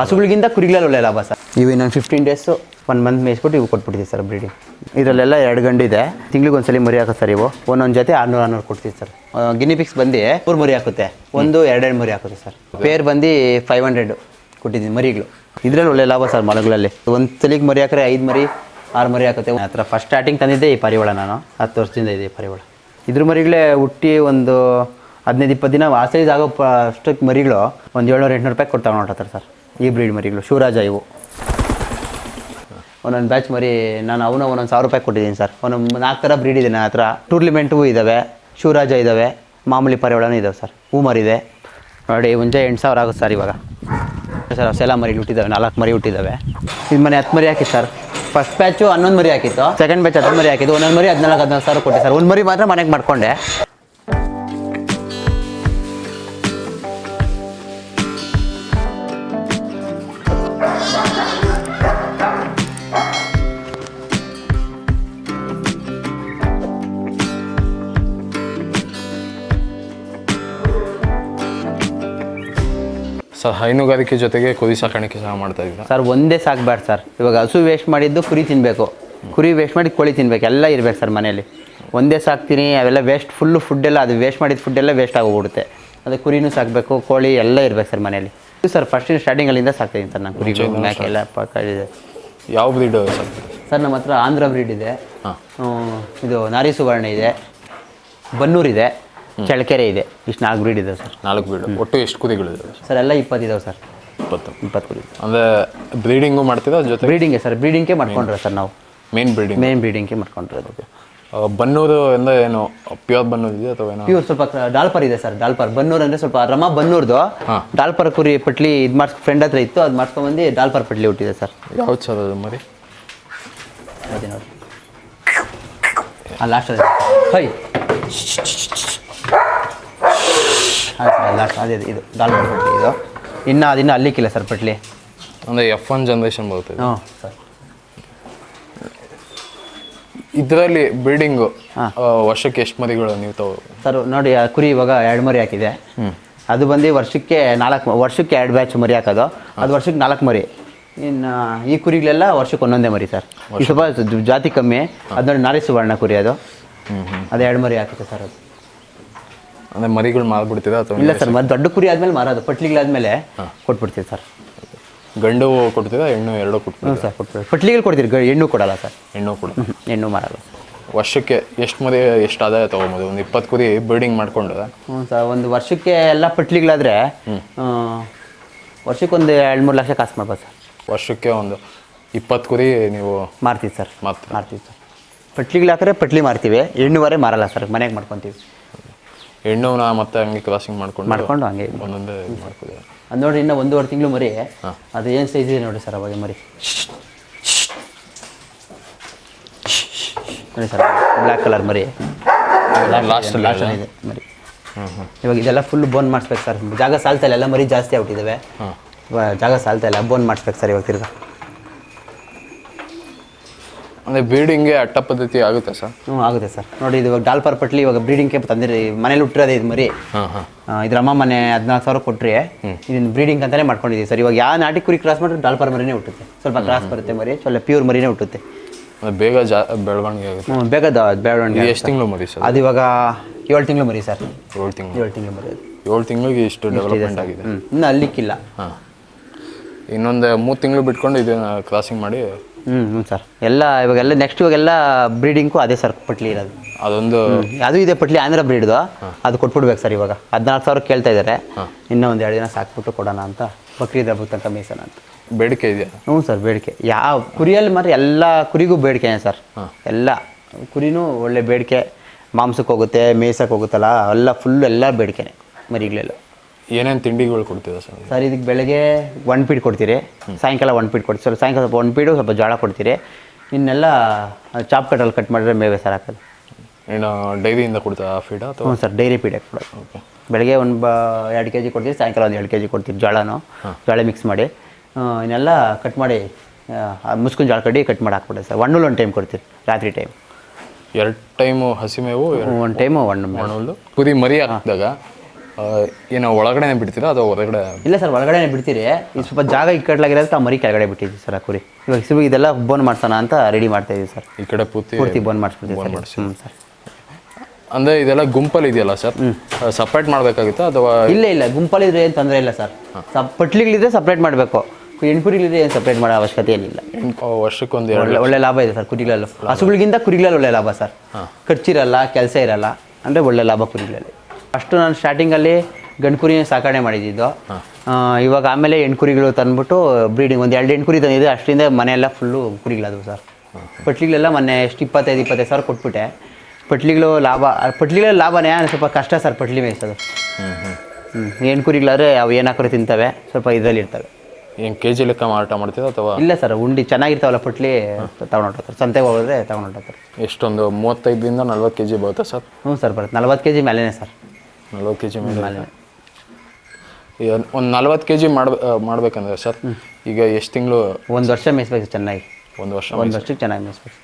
ಹಸುಗಳಿಗಿಂತ ಕುರಿಗಳಲ್ಲಿ ಒಳ್ಳೆ ಲಾಭ ಸರ್. ಇವು ಇನ್ನೊಂದು ಫಿಫ್ಟೀನ್ ಡೇಸು ಒನ್ ಮಂತ್ ಮೇಯಿಸ್ಬಿಟ್ಟು ಇವು ಕೊಟ್ಬಿಡ್ತೀವಿ ಸರ್ ಬ್ರೀಡಿಂಗ್ ಇದರಲ್ಲೆಲ್ಲ ಎರಡು ಗಂಡು ಇದೆ ತಿಂಗ್ಳಿಗೆ ಒಂದ್ಸಲಿ ಮರಿ ಹಾಕೋ ಸರ್ ಇವು. ಒಂದೊಂದು ಜೊತೆ ಆರ್ನೂರು ಆರ್ನೂರು ಕೊಡ್ತೀವಿ ಸರ್. ಗಿನಿಪಿಕ್ಸ್ ಬಂದು ಮೂರು ಮರಿ ಹಾಕುತ್ತೆ. ಒಂದು ಎರಡೆರಡು ಮರಿ ಹಾಕುತ್ತೆ ಸರ್. ಪೇರ್ ಬಂದು ಫೈವ್ ಹಂಡ್ರೆಡ್ ಕೊಟ್ಟಿದ್ದೀನಿ ಮರಿಗಳು. ಇದರಲ್ಲಿ ಒಳ್ಳೆ ಲಾಭ ಸರ್ ಮರಗಳಲ್ಲಿ ಒಂದು ಸಲಿಗೆ ಮರಿ ಹಾಕಿದ್ರೆ ಐದು ಮರಿ, ಆರು ಮರಿ ಹಾಕುತ್ತೆ. ಆ ಥರ ಫಸ್ಟ್ ಸ್ಟಾರ್ಟಿಂಗ್ ತಂದಿದ್ದೆ ಈ ಪರಿವಳ ನಾನು. ಹತ್ತು ವರ್ಷದಿಂದ ಇದೆ ಈ ಪರಿವಾಳ. ಇದ್ರ ಮರಿಗಳೇ ಹುಟ್ಟಿ ಒಂದು ಹದಿನೈದು, ಇಪ್ಪತ್ತು ದಿನ ಆ ಸೈಜ್ ಆಗೋ ಅಷ್ಟಕ್ಕೆ ಮರಿಗಳು ಒಂದು ಏಳ್ನೂರು, ಎಂಟುನೂರು ರೂಪಾಯಿ ಕೊಟ್ಟು ತಗೊಂಡು ಸರ್. ಈ ಬ್ರೀಡ್ ಮರಿಗಳು, ಶಿವರಾಜ ಇವು. ಒಂದೊಂದು ಬ್ಯಾಚ್ ಮರಿ ನಾನು ಅವನ ಒಂದೊಂದು ಸಾವಿರ ರೂಪಾಯಿ ಕೊಟ್ಟಿದ್ದೀನಿ ಸರ್. ಒಂದೊಂದು ನಾಲ್ಕು ಥರ ಬ್ರೀಡ್ ಇದೆ ನನ್ನ ಹತ್ರ. ಟೂರ್ಲಿಮೆಂಟು ಇದ್ದಾವೆ ಶಿವರಾಜ ಇದ್ದಾವೆ ಮಾಮೂಲಿ ಪರಿವಳನೂ ಇದ್ದಾವೆ ಸರ್. ಹೂ ಮರಿದೆ. ನೋಡಿ ಮುಂಚೆ ಎಂಟು ಸಾವಿರ ಆಗುತ್ತೆ ಸರ್ ಇವಾಗ. ಸರ್, ಸೆಲ ಮರಿ ಹುಟ್ಟಿದ್ದಾವೆ ನಾಲ್ಕು ಮರಿ ಹುಟ್ಟಿದ್ದಾವೆ ಇದು ಮನೆ ಹತ್ತು ಮರಿ ಹಾಕಿತ್ತು ಸರ್. ಫಸ್ಟ್ ಬ್ಯಾಚು ಹನ್ನೊಂದು ಮರಿ ಹಾಕಿತ್ತು. ಸೆಕೆಂಡ್ ಬ್ಯಾಚ್ ಹತ್ತು ಮರಿ ಹಾಕಿದ್ದು. ಒಂದೊಂದು ಮರಿ ಹದಿನಾಲ್ಕು ಹದಿನಾಲ್ಕು ಸಾವಿರ ಕೊಟ್ಟೆ ಸರ್. ಒಂದು ಮರಿ ಮಾತ್ರ ಮನೆಗೆ ಮಾಡ್ಕೊಂಡೆ. ಸರ್ ಹೈನುಗಾರಿಕೆ ಜೊತೆಗೆ ಕುರಿ ಸಾಕಾಣಿಕೆ ಸಹ ಮಾಡ್ತಾ ಇದ್ದೀರಾ? ಸರ್ ಒಂದೇ ಸಾಕ್ಬಾರ್ದು ಸರ್. ಇವಾಗ ಹಸು ವೇಸ್ಟ್ ಮಾಡಿದ್ದು ಕುರಿ ತಿನ್ನಬೇಕು ಕುರಿ ವೇಸ್ಟ್ ಮಾಡಿ ಕೋಳಿ ತಿನ್ಬೇಕು. ಎಲ್ಲ ಇರ್ಬೇಕು ಸರ್ ಮನೇಲಿ ಒಂದೇ ಸಾಕ್ತೀನಿ ಅವೆಲ್ಲ ವೇಸ್ಟ್ ಫುಲ್ಲು ಫುಡ್ಡೆಲ್ಲ ಅದು ವೇಸ್ಟ್ ಮಾಡಿದ ಫುಡ್ಡೆಲ್ಲ ವೇಸ್ಟ್ ಆಗೋಗ್ಬಿಡುತ್ತೆ. ಅದು ಕುರಿನೂ ಸಾಕಬೇಕು ಕೋಳಿ ಎಲ್ಲ ಇರ್ಬೇಕು ಸರ್ ಮನೇಲಿ ಇದು ಸರ್ ಫಸ್ಟ್ ಸ್ಟಾರ್ಟಿಂಗಲ್ಲಿಂದ ಸಾಕ್ತೀನಿ ಸರ್ ನಾನು ಕುರಿ ಎಲ್ಲ ಪಕ್ಕ ಇದೆ. ಯಾವ ಬ್ರೀಡ್ ಸರ್? ಸರ್ ನಮ್ಮ ಹತ್ರ ಆಂಧ್ರ ಬ್ರೀಡ್ ಇದೆ. ಇದು ನಾರಿ ಸುವರ್ಣ ಇದೆ. ಬನ್ನೂರು ಇದೆ. ಚಳ್ಳಕೆರೆ ಇದೆ. ಇಷ್ಟು ನಾಲ್ಕು ಬ್ರೀಡ್ ಇದೆ ಸರ್. ನಾಲ್ಕು ಬ್ರೀಡ್ ಒಟ್ಟು ಎಷ್ಟು ಕುರಿಗಳಿದೆ ಸರ್ ಎಲ್ಲ ಇಪ್ಪತ್ತಿದಾವೆ ಸರ್. ಇಪ್ಪತ್ತು. ಇಪ್ಪತ್ತು ಕುರಿ ಅಂದರೆ ಬ್ರೀಡಿಂಗು ಮಾಡ್ತೀರಾ ಜೊತೆ ಬ್ರೀಡಿಂಗೇ ಸರ್. ಬ್ರೀಡಿಂಗ್ಗೆ ಮಾಡ್ಕೊಂಡ್ರೆ ಸರ್ ನಾವು. ಮೇನ್ ಬ್ರೀಡಿಂಗ್ ಮೇನ್ ಬ್ರೀಡಿಂಗ್ಗೆ ಮಾಡ್ಕೊಂಡಿರೋದು ಬನ್ನೂರು ಎಂದ ಏನು? ಪ್ಯೂರ್ ಬನ್ನೂರು ಇದೆಯಾ ಅಥವಾ ಏನೋ? ಪ್ಯೂರ್ ಸ್ವಲ್ಪ ಡಾಲ್ಪರ್ ಇದೆ ಸರ್ ಡಾಲ್ಪರ್ ಬನ್ನೂರ್ ಅಂದ್ರೆ ಸ್ವಲ್ಪ ರಮ ಬನ್ನೂರ್ದು. ಹಾ. ಡಾಲ್ಪರ್ ಕುರಿ ಪಟ್ಲಿ ಇದು ಮಾಡ್ಸ್ ಫ್ರೆಂಡ್ ಹತ್ರ ಇತ್ತು ಅದು ಮಾಡ್ಸ್ಕೊಂಡ್ಬಂದು ಡಾಲ್ಪರ್ ಪಟ್ಲಿ ಹುಟ್ಟಿದೆ ಸರ್. ಯಾವ್ದು ಸರ್ ಅದು ಮರಿ? ಅದೇ ನೋಡಿ. ಲಾಸ್ಟ್ ಅದೇ ಅದೇ ಇದು ಪಟ್ಲಿ ಇದು. ಇನ್ನು ಅದಿನ್ನೂ ಅಲ್ಲಿಕ್ಕಿಲ್ಲ ಸರ್ ಪಟ್ಲಿ. ಅಂದರೆ ಎಫ್ ಒನ್ ಜನ್ರೇಷನ್ ಬರ್ತದೆ ಹ್ಞೂ ಸರ್. ಇದರಲ್ಲಿ ಬಿಲ್ಡಿಂಗು ಹಾ. ವರ್ಷಕ್ಕೆ ಎಷ್ಟು ಮರಿಗಳು ನೀವು ತಗೋ ಸರ್ ನೋಡಿ ಆ ಕುರಿ ಇವಾಗ ಎರಡು ಮರಿ ಹಾಕಿದೆ. ಅದು ಬಂದು ವರ್ಷಕ್ಕೆ ನಾಲ್ಕು ವರ್ಷಕ್ಕೆ ಎರಡು ಬ್ಯಾಚ್ ಮರಿ ಹಾಕೋದು. ಅದು ವರ್ಷಕ್ಕೆ ನಾಲ್ಕು ಮರಿ. ಇನ್ನು ಈ ಕುರಿಗಳೆಲ್ಲ ವರ್ಷಕ್ಕೆ ಒಂದೊಂದೇ ಮರಿ ಸರ್. ಈ ಸ್ವಲ್ಪ ಜಾತಿ ಕಮ್ಮಿ. ಅದು ನೋಡಿ ನಾರಿ ಸುವರ್ಣ ಕುರಿ ಅದು. ಅದು ಎರಡು ಮರಿ ಹಾಕುತ್ತೆ ಸರ್ ಅದು. ಅಂದರೆ ಮರಿಗಳು ಮಾರ್ಬಿಡ್ತೀರಾ ಅಥವಾ ಇಲ್ಲ ಸರ್ ಮತ್ತೆ ದೊಡ್ಡ ಕುರಿ ಆದಮೇಲೆ ಮಾರೋದು. ಪಟ್ಲಿಗಳಾದ್ಮೇಲೆ ಕೊಟ್ಬಿಡ್ತೀವಿ ಸರ್. ಗಂಡು ಕೊಡ್ತೀರಾ ಹೆಣ್ಣು ಎರಡೂ ಹ್ಞೂ ಸರ್ ಕೊಟ್ಬಿಡ್ತೀವಿ. ಪಟ್ಲಿಗಳು ಕೊಡ್ತೀರಿ ಗ- ಹೆಣ್ಣು ಕೊಡಲ್ಲ ಸರ್. ಹೆಣ್ಣು ಕೊಡ ಹೆಣ್ಣು ಮಾರಲ್ಲ ವರ್ಷಕ್ಕೆ ಎಷ್ಟು ಮರಿ ಎಷ್ಟು ಆದಾಯ ತೊಗೊಬೋದು? ಒಂದು ಇಪ್ಪತ್ತು ಕುರಿ ಬ್ರೀಡಿಂಗ್ ಮಾಡ್ಕೊಂಡು. ಹ್ಞೂ ಸರ್ ಒಂದು ವರ್ಷಕ್ಕೆ ಎಲ್ಲ ಪಟ್ಲಿಗಳಾದರೆ ವರ್ಷಕ್ಕೆ ಒಂದು ಎರಡು ಮೂರು ಲಕ್ಷ ಕಾಸು ಮಾಡ್ಬೋದು ಸರ್. ವರ್ಷಕ್ಕೆ ಒಂದು ಇಪ್ಪತ್ತು ಕುರಿ ನೀವು ಮಾರ್ತೀವಿ ಸರ್. ಮಾರ್ತೀರಾ? ಮಾರ್ತೀವಿ ಸರ್. ಪಟ್ಲಿಗಳು ಹಾಕಿದ್ರೆ ಪಟ್ಲಿ ಮಾರ್ತೀವಿ. ಹೆಣ್ಣುವರೆ ಮಾರಲ್ಲ ಸರ್ ಮನೆಗೆ ಮಾಡ್ಕೊತೀವಿ. ಹೆಣ್ಣುನ ಮತ್ತೆ ಹಂಗೆ ಕ್ರಾಸಿಂಗ್ ಮಾಡ್ಕೊಂಡು ಮಾಡ್ಕೊಂಡು ಹಂಗೆ. ಒಂದೊಂದೇ ಇದು ಅದು ನೋಡಿ ಇನ್ನೂ ಒಂದೂವರೆ ತಿಂಗಳು ಮರಿ. ಅದು ಏನು ಸೈಜ್ ಇದೆ ನೋಡಿ ಸರ್ ಅವಾಗ ಮರಿ. ನೋಡಿ ಸರ್ ಬ್ಲ್ಯಾಕ್ ಕಲರ್ ಮರಿ. ಲಾಸ್ಟ್ ಲಾಸ್ಟ್ ಇದೆ ಮರಿ. ಇವಾಗ ಇದೆಲ್ಲ ಫುಲ್ ಬೋನ್ ಮಾಡಿಸ್ಬೇಕು ಸರ್. ಜಾಗ ಸಾಲ್ತಾ ಇಲ್ಲ ಎಲ್ಲ ಮರಿ ಜಾಸ್ತಿ ಆಗ್ಬಿಟ್ಟಿದ್ದಾವೆ ಜಾಗ ಸಾಲ್ತಾ ಇಲ್ಲ ಬೋನ್ ಮಾಡಿಸ್ಬೇಕು ಸರ್ ಇವಾಗ ತಿರ್ಗಾ. ಅಂದರೆ ಬ್ರೀಡಿಂಗ್ಗೆ ಅಟ್ಟ ಪದ್ಧತಿ ಆಗುತ್ತೆ ಸರ್? ಹ್ಞೂ ಆಗುತ್ತೆ ಸರ್. ನೋಡಿ ಇದು ಇವಾಗ ಡಾಲ್ಪರ್ ಪಟ್ಲಿ ಇವಾಗ ಬ್ರೀಡಿಂಗ್ ಕೇಪ್ ತಂದಿರಿ ಮನೇಲಿ ಹುಟ್ಟಿರೋದೇ ಇದು ಮರಿ. ಹಾಂ ಆ, ಇದ್ರ ಅಮ್ಮ ಮನೆ ಹದಿನಾಲ್ಕು ಸಾವಿರ ಕೊಟ್ಟರೆ ಇದನ್ನ ಬ್ರೀಡಿಂಗ್ ಅಂತಾನೆ ಮಾಡ್ಕೊಂಡಿದ್ದೀವಿ ಸರ್. ಇವಾಗ ಯಾವ ನಾಟಿ ಕುರಿ ಕ್ರಾಸ್ ಮಾಡಿದ್ರೆ ಡಾಲ್ಪರ್ ಮರಿನೇ ಹುಟ್ಟುತ್ತೆ. ಸ್ವಲ್ಪ ಕ್ರಾಸ್ ಬರುತ್ತೆ ಮರಿ ಸ್ವಲ್ಪ ಪ್ಯೂರ್ ಮರಿನೇ ಹುಟ್ಟುತ್ತೆ. ಅಂದರೆ ಬೇಗ ಜಾ ಬೆಳವಣಿಗೆ ಆಗುತ್ತೆ. ಹ್ಞೂ ಬೇಗ ಬೆಳವಣಿಗೆ ಇದು ಎಷ್ಟು ತಿಂಗಳು ಮರಿ ಸರ್? ಅದು ಇವಾಗ ಏಳು ತಿಂಗಳು ಮರಿ ಸರ್. ಏಳು ತಿಂಗಳು. ಏಳು ತಿಂಗಳು ಮರಿ ಅದು. ಏಳು ತಿಂಗಳಿಗೆ ಇಷ್ಟು ಡೆವಲಪ್ಮೆಂಟ್ ಆಗಿದೆ. ಹ್ಞೂ ಇನ್ನು ಅಲ್ಲಿಕ್ಕಿಲ್ಲ. ಹಾಂ. ಇನ್ನೊಂದು ಮೂರು ತಿಂಗಳು ಬಿಟ್ಕೊಂಡು ಇದನ್ನ ಕ್ರಾಸಿಂಗ್ ಮಾಡಿ ಹ್ಞೂ ಹ್ಞೂ ಸರ್ ಎಲ್ಲ ಇವಾಗೆಲ್ಲ ನೆಕ್ಸ್ಟ್ ಇವಾಗೆಲ್ಲ ಬ್ರೀಡಿಂಗು ಅದೇ ಸರ್ ಪಟ್ಲಿ ಇರೋದು. ಅದೊಂದು ಅದು ಇದೆ ಪಟ್ಲಿ ಆಂಧ್ರ ಬ್ರೀಡ್ದು ಅದು ಕೊಟ್ಬಿಡ್ಬೇಕು ಸರ್ ಇವಾಗ. ಹದಿನಾಲ್ಕು ಸಾವಿರ ಕೇಳ್ತಾ ಇದ್ದಾರೆ ಇನ್ನೂ ಒಂದು ಎರಡು ದಿನ ಸಾಕ್ಬಿಟ್ಟು ಕೊಡೋಣ ಅಂತ. ಬಕ್ರೀದ್ ಹಬ್ಬಕ್ಕೆ ತನಕ ಮೀಸನ ಅಂತ. ಬೇಡಿಕೆ ಇದೆಯಾ? ಹ್ಞೂ ಸರ್ ಬೇಡಿಕೆ. ಯಾವ ಕುರಿಯಲ್ಲಿ ಮಾತ್ರ ಎಲ್ಲ ಕುರಿಗೂ ಬೇಡಿಕೆನೇ ಸರ್ ಎಲ್ಲ ಕುರಿನೂ ಒಳ್ಳೆ ಬೇಡಿಕೆ. ಮಾಂಸಕ್ಕೆ ಹೋಗುತ್ತೆ ಮೇಯ್ಸಕ್ಕೆ ಹೋಗುತ್ತಲ್ಲ ಎಲ್ಲ ಫುಲ್ ಎಲ್ಲ ಬೇಡಿಕೆನೆ ಮರಿಗಳೆಲ್ಲ. ಏನೇನು ತಿಂಡಿಗಳು ಕೊಡ್ತೀರಾ ಸರ್? ಸರ್ ಇದಕ್ಕೆ ಬೆಳಗ್ಗೆ ಒನ್ ಪೀಡ್ ಕೊಡ್ತೀರಿ ಸಾಯಂಕಾಲ ಒನ್ ಪೀಡ್ ಕೊಡ್ತೀವಿ ಸರ್ ಸಾಯಂಕಾಲ ಸ್ವಲ್ಪ ಒನ್ ಪೀಡು ಸ್ವಲ್ಪ ಜೋಳ ಕೊಡ್ತೀರಿ. ಇನ್ನೆಲ್ಲ ಚಾಪ್ ಕಟ್ಟಲ್ಲಿ ಕಟ್ ಮಾಡಿದ್ರೆ ಮೇವೆ ಸರ್ ಹಾಕೋದು ಏನು ಡೈರಿಯಿಂದ ಕೊಡ್ತಾ ಫೀಡ ಅಥವಾ? ಹ್ಞೂ ಸರ್ ಡೈರಿ ಪೀಡೆ ಕೊಡೋದು. ಬೆಳಗ್ಗೆ ಒಂದು ಬ ಎರಡು ಕೆ ಜಿ ಕೊಡ್ತೀವಿ ಸಾಯಂಕಾಲ ಒಂದು ಎರಡು ಕೆ ಜಿ ಕೊಡ್ತೀವಿ ಜೋಳನೂ ಜೋಳ ಮಿಕ್ಸ್ ಮಾಡಿ. ಆ, ಇನ್ನೆಲ್ಲ ಕಟ್ ಮಾಡಿ ಮುಸ್ಕಿನ ಜೋಳ ಕಡ್ಡಿ ಕಟ್ ಮಾಡಿ ಹಾಕ್ಬಿಡೋದು ಸರ್. ಒಣ್ಣಲ್ಲಿ ಒಂದು ಟೈಮ್ ಕೊಡ್ತೀರಿ ರಾತ್ರಿ ಟೈಮ್ ಎರಡು ಟೈಮು ಹಸಿಮೇವು ಎರಡು ಒಂದು ಟೈಮು ಒಣಹುಲ್ಲು ಕುರಿ ಮರಿ ಹಾಕಿದಾಗ ಏನೋ ಒಳಗಡೆ ಬಿಡ್ತೀರಾ ಅಥವಾ ಹೊರಗಡೆ ಇಲ್ಲ ಸರ್ ಒಳಗಡೆ ಬಿಡ್ತೀರಿ ಇದು ಸ್ವಲ್ಪ ಜಾಗ ಇಕ್ಕಟ್ಲಾಗಿರೋದಕ್ಕೆ ಆ ಮರಿ ಕೆಳಗಡೆ ಬಿಟ್ಟಿದ್ವಿ ಸರ್ ಆ ಕುರಿ. ಇವಾಗ ಸಿಬು ಇದೆಲ್ಲ ಬೋನ್ ಮಾಡ್ಸೋಣ ಅಂತ ರೆಡಿ ಮಾಡ್ತಾ ಇದೀವಿ ಸರ್. ಈ ಕಡೆ ಪೂರ್ತಿ ಪೂರ್ತಿ ಬೋನ್ ಮಾಡಿಸ್ಬಿಡ್ತೀವಿ ಬೋನ್ ಸರ್. ಮಾಡ್ಸಿ. ಹ್ಞೂ ಸರ್. ಅಂದರೆ ಇದೆಲ್ಲ ಗುಂಪಲ್ಲಿ ಇದೆಯಲ್ಲ ಸರ್? ಸಪ್ರೇಟ್ ಮಾಡಬೇಕಾಗಿತ್ತಾ ಅಥವಾ ಇಲ್ಲ ಇಲ್ಲ ಗುಂಪಲ್ಲಿದ್ರೆ ಏನು ತೊಂದರೆ ಇಲ್ಲ ಸರ್. ಸಪ್ ಪಟ್ಲಿಗಳಿದ್ರೆ ಸಪ್ರೇಟ್ ಮಾಡಬೇಕು. ಹೆಣ್ಕುರಿಗಳಿದ್ರೆ ಏನು ಸಪ್ರೇಟ್ ಮಾಡೋ ಅವಶ್ಯಕತೆ ಏನಿಲ್ಲ. ಆ, ವರ್ಷಕ್ಕೊಂದು ಎರಡು ಒಳ್ಳೆ ಒಳ್ಳೆ ಲಾಭ ಇದೆ ಸರ್ ಕುರಿಗಳಲ್ಲೂ. ಹಸುಗಳಿಗಿಂತ ಕುರಿಗಳಲ್ಲಿ ಒಳ್ಳೆ ಲಾಭ ಸರ್. ಖರ್ಚಿರಲ್ಲ ಕೆಲಸ ಇರಲ್ಲ. ಅಂದರೆ ಒಳ್ಳೆ ಲಾಭ ಕುರಿಗಳಲ್ಲಿ. ಅಷ್ಟು ನಾನು ಸ್ಟಾರ್ಟಿಂಗಲ್ಲಿ ಗಂಡು ಕುರಿನ ಸಾಕಣೆ ಮಾಡಿದ್ದು. ಇವಾಗ ಆಮೇಲೆ ಹೆಣ್ಕುರಿಗಳು ತಂದ್ಬಿಟ್ಟು ಬ್ರೀಡಿಂಗ್ ಒಂದು ಎರಡು ಹೆಣ್ಕುರಿ ತಂದಿದ್ದೆ ಅಷ್ಟರಿಂದ ಮನೆಯೆಲ್ಲ ಫುಲ್ಲು ಕುರಿಗಳಾದವು ಸರ್. ಪಟ್ಲಿಗಳೆಲ್ಲ ಮೊನ್ನೆ ಎಷ್ಟು ಇಪ್ಪತ್ತೈದು ಇಪ್ಪತ್ತೈದು ಸಾವಿರ ಕೊಟ್ಬಿಟ್ಟೆ. ಪಟ್ಲಿಗಳು ಲಾಭ ಪಟ್ಲಿಗಳ ಲಾಭನೇ ಸ್ವಲ್ಪ ಕಷ್ಟ ಸರ್ ಪಟ್ಲಿ ಮೇಯಿಸೋದು. ಹ್ಞೂ ಹ್ಞೂ ಹ್ಞೂ ಹೆಣ್ಣು ಕುರಿಗಳಾದ್ರೆ ಅವು ಏನು ಹಾಕಿದ್ರೆ ತಿಂತವೆ ಸ್ವಲ್ಪ ಇದರಲ್ಲಿ ಇರ್ತವೆ. ಏನು ಕೆ ಜಿ ಲೆಕ್ಕ ಮಾರಾಟ ಮಾಡ್ತೀವಿ ಅಥವಾ? ಇಲ್ಲ ಸರ್ ಉಂಡಿ ಚೆನ್ನಾಗಿರ್ತಾವಲ್ಲ ಪಟ್ಲಿ ತಗೊಂಡೋಗ್ತಾರೆ ಸಂತೆಗೆ ಹೋಗೋದ್ರೆ ತಗೊಂಡೋಗ್ತಾರೆ ಎಷ್ಟೊಂದು ಮೂವತ್ತೈದರಿಂದ ನಲ್ವತ್ತು ಕೆ ಜಿ ಬರುತ್ತಾ ಸರ್? ಹ್ಞೂ ಸರ್ ಬರುತ್ತೆ. ನಲ್ವತ್ತು ಕೆ ಜಿ ಮೇಲೇನೆ ಸರ್. ನಲ್ವತ್ತು ಕೆ ಜಿ ಮೇಲೆ ಒಂದು ನಲ್ವತ್ತು ಕೆ ಜಿ ಮಾಡ್ಬೇ ಮಾಡ್ಬೇಕಂದ್ರೆ ಸರ್ ಈಗ ಎಷ್ಟು ತಿಂಗಳು? ಒಂದು ವರ್ಷ ಮೇಯಿಸ್ಬೇಕು ಚೆನ್ನಾಗಿ. ಒಂದು ವರ್ಷ ಒಂದು ವರ್ಷ ಚೆನ್ನಾಗಿ ಮೇಯಿಸ್ಬೇಕು.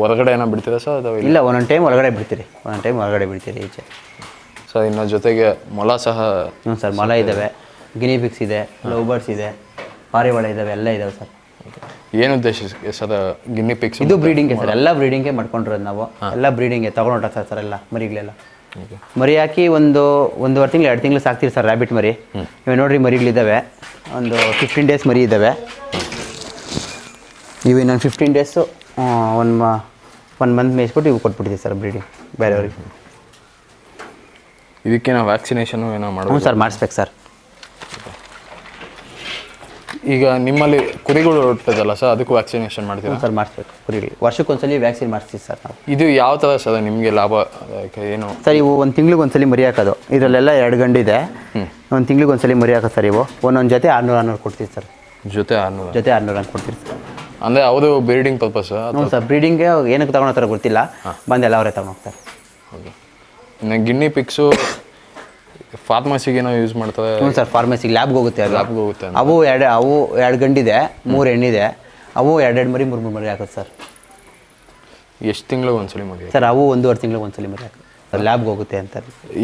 ಹೊರಗಡೆ ಏನೋ ಬಿಡ್ತೀರಾ ಸರ್ ಅಥವಾ ಇಲ್ಲ ಒಂದೊಂದು ಟೈಮ್ ಹೊರಗಡೆ ಬಿಡ್ತೀರಿ. ಒಂದೊಂದು ಟೈಮ್ ಹೊರಗಡೆ ಬಿಡ್ತೀರಿ ಈಚೆ. ಸರ್ ಇನ್ನು ಜೊತೆಗೆ ಮೊಲ ಸಹ ಹ್ಞೂ ಸರ್ ಮೊಲ ಇದ್ದಾವೆ ಗಿನಿ ಪಿಕ್ಸ್ ಇದೆ ಲವ್ ಬರ್ಡ್ಸ್ ಇದೆ ಪಾರಿವಾಳ ಇದ್ದಾವೆ ಎಲ್ಲ ಇದ್ದಾವೆ ಸರ್. ಏನು ಉದ್ದೇಶ ಸರ್ ಗಿನ್ನಿ ಪಿಕ್ಸ್ ಇದು ಬ್ರೀಡಿಂಗ್ ಸರ್ ಎಲ್ಲ ಬ್ರೀಡಿಂಗೇ ಮಾಡ್ಕೊಂಡಿರೋದು ನಾವು. ಎಲ್ಲ ಬ್ರೀಡಿಂಗ್ಗೆ ತೊಗೊಂಡೋಟ ಸರ್ ಸರ್ ಎಲ್ಲ ಮರಿಗಳೆಲ್ಲ. ಮರಿ ಹಾಕಿ ಒಂದು ಒಂದೂವರೆ ತಿಂಗಳು ಎರಡು ತಿಂಗಳು ಸಾಕ್ತೀರಿ ಸರ್ ರ್ಯಾಬಿಟ್ ಮರಿ. ನೀವು ನೋಡ್ರಿ ಮರಿಗಳಿದ್ದಾವೆ ಒಂದು ಫಿಫ್ಟೀನ್ ಡೇಸ್ ಮರಿ ಇದ್ದಾವೆ ಇವು ಇನ್ನೊಂದು fifteen days one one month ಮೇಯಿಸ್ಬಿಟ್ಟು ಇವು ಕೊಟ್ಬಿಟ್ಟಿದ್ದೀವಿ ಸರ್ ಬ್ರೀಡಿಂಗ್ ಬೇರೆಯವ್ರಿಗೆ. ನಾವು ವ್ಯಾಕ್ಸಿನೇಷನ್ ಏನೋ ಹ್ಞೂ ಸರ್ ಮಾಡಿಸ್ಬೇಕು ಸರ್. ಈಗ ನಿಮ್ಮಲ್ಲಿ ಕುರಿಗಳು ಹುಟ್ಟದಲ್ಲ ಸರ್ ಅದಕ್ಕೂ ವ್ಯಾಕ್ಸಿನೇಷನ್ ಮಾಡ್ತೀರಾ? ಹ್ಞೂ ಸರ್ ಮಾಡಿಸ್ಬೇಕು. ಕುರಿಗಳಿಗೆ ವರ್ಷಕ್ಕೊಂದ್ಸಲಿ ವ್ಯಾಕ್ಸಿನ್ ಮಾಡಿಸ್ತೀವಿ ಸರ್ ನಾವು. ಇದು ಯಾವ ಥರ ಸರ್ ನಿಮಗೆ ಲಾಭ ಅದಕ್ಕೆ ಏನು? ಸರ್ ಇವು ಒಂದು ತಿಂಗ್ಳಿಗೆ ಒಂದ್ಸಲಿ ಮರಿ ಹಾಕೋದು ಇದರಲ್ಲೆಲ್ಲ ಎರಡು ಗಂಡು ಇದೆ ಒಂದು ತಿಂಗ್ಳಿಗೆ ಒಂದ್ಸಲಿ ಮರಿ ಹಾಕೋದು ಸರ್ ಇವು. ಒಂದೊಂದು ಜೊತೆ ಆರ್ನೂರು ಆರ್ನೂರು ಕೊಡ್ತೀವಿ ಸರ್. ಜೊತೆ ಆರ್ನೂರು? ಜೊತೆ ಆರ್ನೂರು ಅಂತ ಕೊಡ್ತೀವಿ ಸರ್. ಅಂದರೆ ಅವರು ಬ್ರೀಡಿಂಗ್ ಪರ್ಪಸ್ ಹ್ಞೂ ಸರ್ ಬ್ರೀಡಿಂಗ್ಗೆ ಏನಕ್ಕೆ ತಗೊಂಡೋಗ್ತಾರೆ ಗೊತ್ತಿಲ್ಲ. ಬಂದೆಲ್ಲ ಅವರೇ ತಗೊಂಡೋಗ್ತಾರೆ ಇನ್ನು ಗಿನ್ನಿ ಪಿಕ್ಸು ಫಾರ್ಮಸಿಗೇನೋ ಯೂಸ್ ಮಾಡ್ತಾರೆ. ಹ್ಞೂ ಸರ್ ಫಾರ್ಮಸಿಗೆ ಲ್ಯಾಬ್ಗೆ ಹೋಗುತ್ತೆ ಅದು. ಲ್ಯಾಬ್ಗೆ ಹೋಗುತ್ತೆ ಅಂತ. ಅವು ಎರಡು ಅವು ಎರಡು ಗಂಡಿದೆ ಮೂರು ಹೆಣ್ಣಿದೆ. ಅವು ಎರಡೆರಡು ಮರಿ ಮೂರು ಮೂರು ಮರಿ ಹಾಕೋದು ಸರ್. ಎಷ್ಟು ತಿಂಗಳು ಒಂದ್ಸಲಿ ಮರಿ? ಸರ್ ಅವು ಒಂದೂವರೆ ತಿಂಗಳಿಗೆ ಒಂದ್ಸಲಿ ಮರಿ ಹಾಕೋದು ಲ್ಯಾಬ್ಗೆ ಹೋಗುತ್ತೆ ಅಂತ.